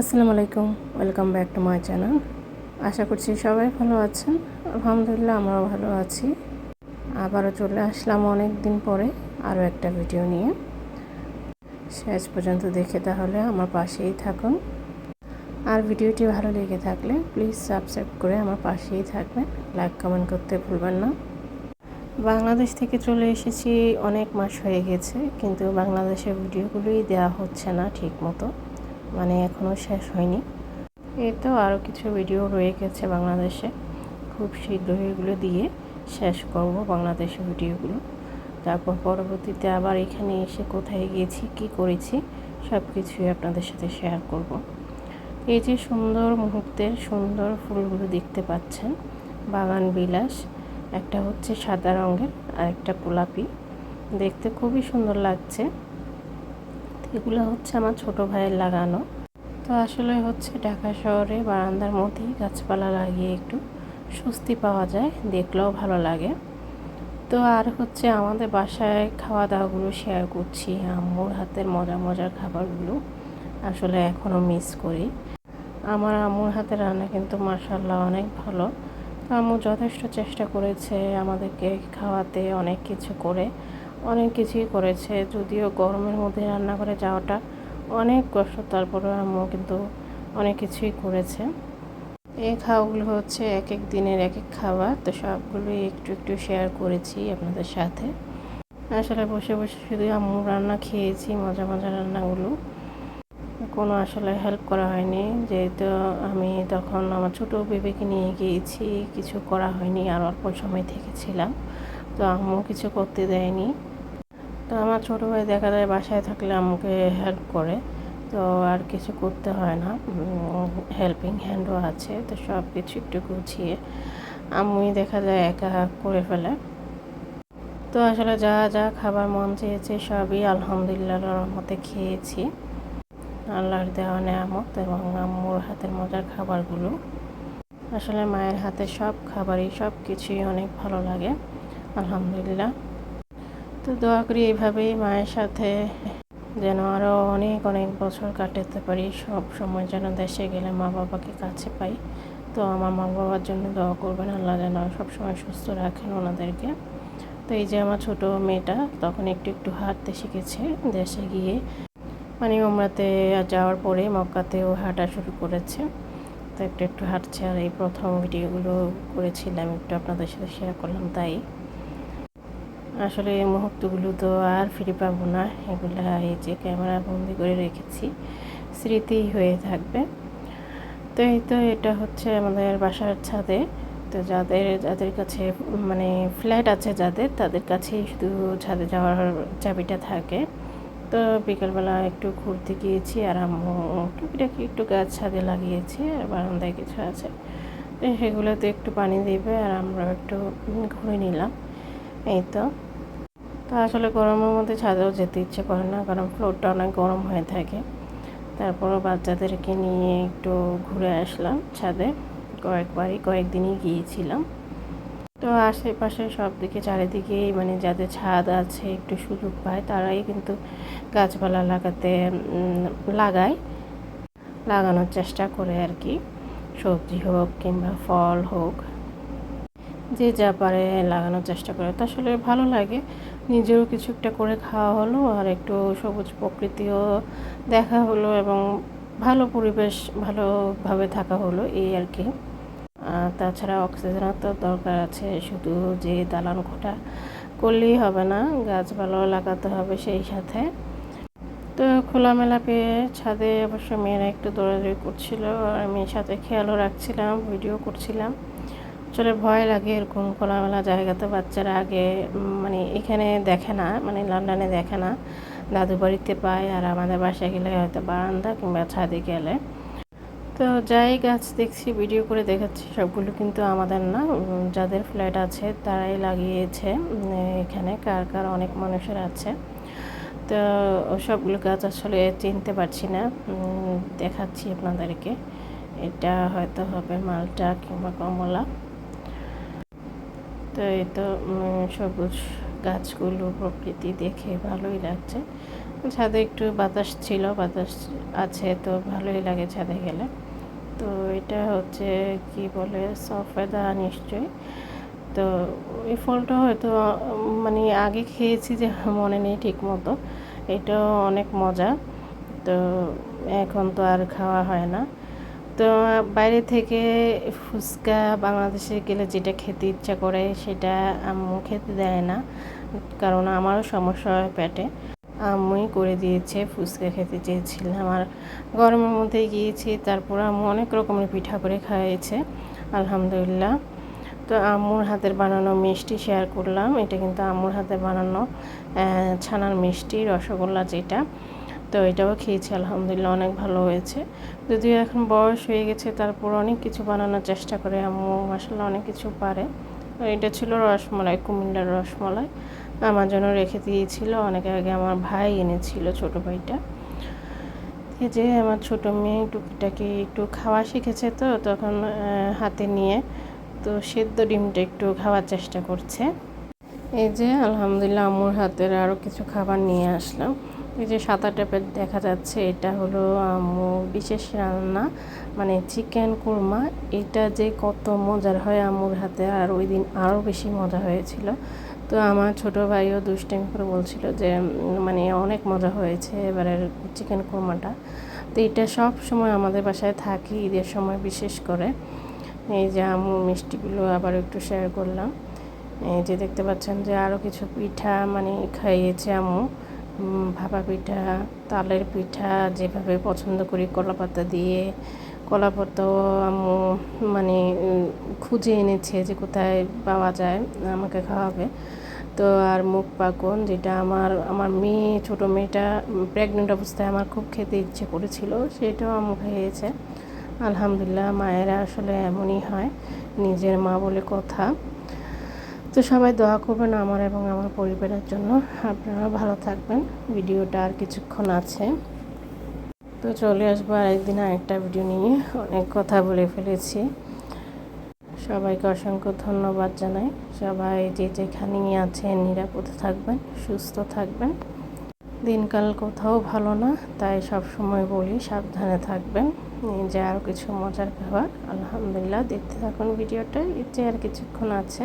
আসসালামু আলাইকুম, welcome back to my channel. আশা করছি সবাই ভালো আছেন। আলহামদুলিল্লাহ আমরাও ভালো আছি। আবারও চলে আসলাম অনেক দিন পরে আরও একটা ভিডিও নিয়ে। শেষ পর্যন্ত দেখে তাহলে আমার পাশেই থাকুন। আর ভিডিওটি ভালো লেগে থাকলে প্লিজ সাবস্ক্রাইব করে আমার পাশেই থাকবেন। লাইক, কমেন্ট করতে ভুলবেন না। বাংলাদেশ থেকে চলে এসেছি অনেক মাস হয়ে গেছে, কিন্তু বাংলাদেশের ভিডিওগুলোই দেওয়া হচ্ছে না ঠিক মতো মানে এখনও শেষ হয়নি। এই তো আরও কিছু ভিডিও রয়ে গেছে বাংলাদেশে। খুব শীঘ্রই এগুলো দিয়ে শেষ করব বাংলাদেশের ভিডিওগুলো তারপর পরবর্তীতে আবার এখানে এসে কোথায় গিয়েছি কি করেছি সব কিছুই আপনাদের সাথে শেয়ার করব। এই যে সুন্দর মুহূর্তের সুন্দর ফুলগুলো দেখতে পাচ্ছেন, বাগান বিলাস, একটা হচ্ছে সাদা রঙের আর একটা গোলাপি। দেখতে খুবই সুন্দর লাগছে। এগুলো হচ্ছে আমার ছোট ভাইয়ের লাগানো। তো আসলে হচ্ছে ঢাকা শহরে বারান্দার মধ্যেই গাছপালা লাগিয়ে একটু স্বস্তি পাওয়া যায়, দেখলেও ভালো লাগে। তো আর হচ্ছে আমাদের বাসায় খাওয়া দাওয়াগুলো শেয়ার করছি, আম্মুর হাতের মজার মজার খাবারগুলো আসলে এখনও মিস করি। আমার আম্মুর হাতের রান্না কিন্তু মার্শাল্লাহ অনেক ভালো। আম্মু যথেষ্ট চেষ্টা করেছে আমাদেরকে খাওয়াতে, অনেক কিছু করে। অনেক কিছুই করেছে। যদিও গরমের মধ্যে রান্না করে যাওয়াটা অনেক কষ্ট তারপরে আম্মু কিন্তু অনেক কিছুই করেছে। এই খাওয়াগুলো হচ্ছে এক এক দিনের এক এক খাবার, তো সবগুলোই একটু একটু শেয়ার করেছি আপনাদের সাথে। আসলে বসে বসে শুধু আম্মু রান্না খেয়েছি, মজা মজা রান্নাগুলো। কোনো আসলে হেল্প করা হয়নি। যেহেতু আমি তখন আমার ছোটো বেবিকে নিয়ে গিয়েছি, কিছু করা হয়নি, আর অল্প সময় থেকেছিলাম তো আম্মু কিছু করতে দেয়নি। তো আমার ছোটো ভাই দেখা যায় বাসায় থাকলে আম্মুকে হেল্প করে। তো আর কিছু করতে হয় না। হেল্পিং হ্যান্ডও আছে। তো সব কিছু একটু গুছিয়ে আম্মুই দেখা যায় একা করে ফেলে। তো আসলে যা যা খাবার মন চেয়েছে সবই আলহামদুলিল্লাহ রহমতে খেয়েছি। আল্লাহর দেওয়া নেয়ামত এবং আম্মুর হাতের মজার খাবারগুলো। আসলে মায়ের হাতে সব খাবারই সব কিছুই অনেক ভালো লাগে। আলহামদুলিল্লাহ। তো দোয়া করি এইভাবেই মায়ের সাথে যেন আরও অনেক অনেক বছর কাটাতে পারি। সব সময় যেন দেশে গেলে মা বাবাকে কাছে পাই। তো আমার মা বাবার জন্য দোয়া করবেন, আল্লাহ যেন সবসময় সুস্থ রাখেন ওনাদেরকে। তো এই যে আমার ছোট মেয়েটা, তখন একটু একটু হাঁটতে শিখেছে দেশে গিয়ে। মানে উমরাতে যাওয়ার পরে মক্কাতেও হাঁটা শুরু করেছে। তো একটু একটু হাঁটছে আর এই প্রথম ভিডিওগুলো করেছিলাম, একটু আপনাদের সাথে শেয়ার করলাম তাই। আসলে এই মুহূর্তগুলো তো আর ফিরে পাবো না। এগুলা এই যে ক্যামেরা বন্দি করে রেখেছি, স্মৃতি হয়ে থাকবে। তো এই তো এটা হচ্ছে আমাদের বাসার ছাদে। তো যাদের যাদের কাছে মানে ফ্ল্যাট আছে যাদের, তাদের কাছেই শুধু ছাদে যাওয়ার চাবিটা থাকে। তো বিকেলবেলা একটু ঘুরতে গিয়েছি, আর আম্মু টুকিটাকি একটু গাছ ছাদে লাগিয়েছি, আর বারান্দায় কিছু আছে। তো সেগুলোতে একটু পানি দেবে, আর আমরা একটু ঘুরে নিলাম। এই তো তা আসলে গরমের মধ্যে ছাদেও যেতে ইচ্ছে করে না, কারণ ফ্লোরটা অনেক গরম হয়ে থাকে। তারপরও বাচ্চাদেরকে নিয়ে একটু ঘুরে আসলাম ছাদে। কয়েকবারই, কয়েকদিনই গিয়েছিলাম। তো আশেপাশে সব দিকে চারিদিকেই মানে যাদের ছাদ আছে, একটু সুযোগ পায়, তারাই কিন্তু গাছপালা লাগাতে লাগায়। লাগানোর চেষ্টা করে আর কি। সবজি হোক কিংবা ফল হোক। যে যা পারে লাগানোর চেষ্টা করে। তো আসলে ভালো লাগে। নিজেরও কিছু একটা করে খাওয়া হলো আর একটু সবুজ প্রকৃতিও দেখা হলো এবং ভালো পরিবেশ ভালোভাবে থাকা হলো এই আর কি। তাছাড়া অক্সিজেনের তো দরকার আছে, শুধু যে দালান খোটা করলেই হবে না গাছপালা লাগাতে হবে সেই সাথে। তো খোলামেলা পেয়ে ছাদে অবশ্য মেয়েরা একটু দৌড়াদৌড়ি করছিল আর আমি সাথে খেয়ালও রাখছিলাম, ভিডিও করছিলাম। আসলে ভয় লাগে, এরকম খোলামেলা জায়গাতে বাচ্চারা আগে মানে এখানে দেখে না মানে লন্ডনে দেখে না। দাদু বাড়িতে পায় আর আমাদের বাসায় গেলে হয়তো বারান্দা কিংবা ছাদে গেলে। তো যাই গাছ দেখছি ভিডিও করে দেখাচ্ছি, সবগুলো কিন্তু আমাদের না যাদের ফ্ল্যাট আছে তারাই লাগিয়েছে এখানে কার কার অনেক মানুষের আছে। তো সবগুলো গাছ আসলে চিনতে পারছি না দেখাচ্ছি আপনাদেরকে। এটা হয়তো হবে মালটা কিংবা কমলা। তো এই তো সবুজ গাছগুলো প্রকৃতি দেখে ভালোই লাগছে। ছাদে একটু বাতাস ছিল, বাতাস আছে তো ভালোই লাগে ছাদে গেলে। তো এটা হচ্ছে কি বলে সফেদা নিশ্চয়ই। তো এই ফলটা হয়তো মানে আগে খেয়েছি যে মনে নেই ঠিক মতো। এটাও অনেক মজা। তো এখন তো আর খাওয়া হয় না। তো বাইরে থেকে ফুচকা বাংলাদেশে গেলে যেটা খেতে ইচ্ছা করে সেটা আম্মু খেতে দেয় না, কারণ আমারও সমস্যা হয় পেটে। আম্মুই করে দিয়েছে, ফুচকা খেতে চেয়েছিলাম। আর গরমের মধ্যে গিয়েছি, তারপর আম্মু অনেক রকমের পিঠা করে খাইয়েছে, আলহামদুলিল্লাহ। তো আম্মুর হাতের বানানো মিষ্টি শেয়ার করলাম, এটা কিন্তু আম্মুর হাতের বানানো ছানার মিষ্টি, রসগোল্লা যেটা। তো এটাও খেয়েছি, আলহামদুলিল্লাহ অনেক ভালো হয়েছে। যদিও এখন বয়স হয়ে গেছে, তারপর অনেক কিছু বানানোর চেষ্টা করে, আম্মু মাসাল্লাহ অনেক কিছু পারে। এটা ছিল রসমলাই, কুমিল্লার রসমলাই। আমার জন্য রেখে দিয়েছিল, অনেক আগে আমার ভাই এনেছিল ছোট ভাইটা। এই যে আমার ছোট মেয়ে টুকিটাকে একটু খাওয়া শিখেছে তো, তখন হাতে নিয়ে, তো সেদ্ধ ডিমটা একটু খাওয়ার চেষ্টা করছে। এই যে আলহামদুলিল্লাহ আম্মুর হাতের আরও কিছু খাবার নিয়ে আসলাম। এই যে সাদা টাইপের দেখা যাচ্ছে, এটা হলো বিশেষ রান্না মানে চিকেন কুরমা এটা যে কত মজার হয় আম্মুর হাতে, আর ওই দিন আরও বেশি মজা হয়েছিল। তো আমার ছোট ভাইও দুষ্টাইম করে বলছিল যে মানে অনেক মজা হয়েছে এবারের চিকেন কুরমাটা তো এটা সব সময় আমাদের বাসায় থাকি, ঈদের সময় বিশেষ করে। এই যে আম্মু মিষ্টিগুলো আবার একটু শেয়ার করলাম। এই যে দেখতে পাচ্ছেন যে আরও কিছু পিঠা মানে খাইয়েছে আম্মু। ভাপা পিঠা, তালের পিঠা যেভাবে পছন্দ করি কলা পাতা দিয়ে। কলা পাতাও আম্মু মানে খুঁজে এনেছে যে কোথায় পাওয়া যায়, আমাকে খাওয়াবে। তো আর মুখ পাকন, যেটা আমার আমার মেয়ে, ছোটো মেয়েটা প্রেগনেন্ট অবস্থায় আমার খুব খেতে ইচ্ছে করেছিল, সেটাও আম্মু খেয়েছে। আলহামদুলিল্লাহ, মায়েরা আসলে এমনই হয়, নিজের মা বলে কথা। তো সবাই দোয়া করবেন আমার এবং আমার পরিবারের জন্য। আপনারা ভালো থাকবেন। ভিডিওটা আর কিছুক্ষণ আছে। তো চলে আসব আরেকদিন আরেকটা ভিডিও নিয়ে। অনেক কথা বলে ফেলেছি। সবাইকে অসংখ্য ধন্যবাদ জানাই। সবাই যে যেখানেই আছেন নিরাপদে থাকবেন, সুস্থ থাকবেন। দিনকাল কোথাও ভালো না, তাই সব সময় বলি সাবধানে থাকবেন। যে আরও কিছু মজার খাবার আলহামদুলিল্লাহ, দেখতে থাকুন ভিডিওটা। এতে আর কিছুক্ষণ আছে।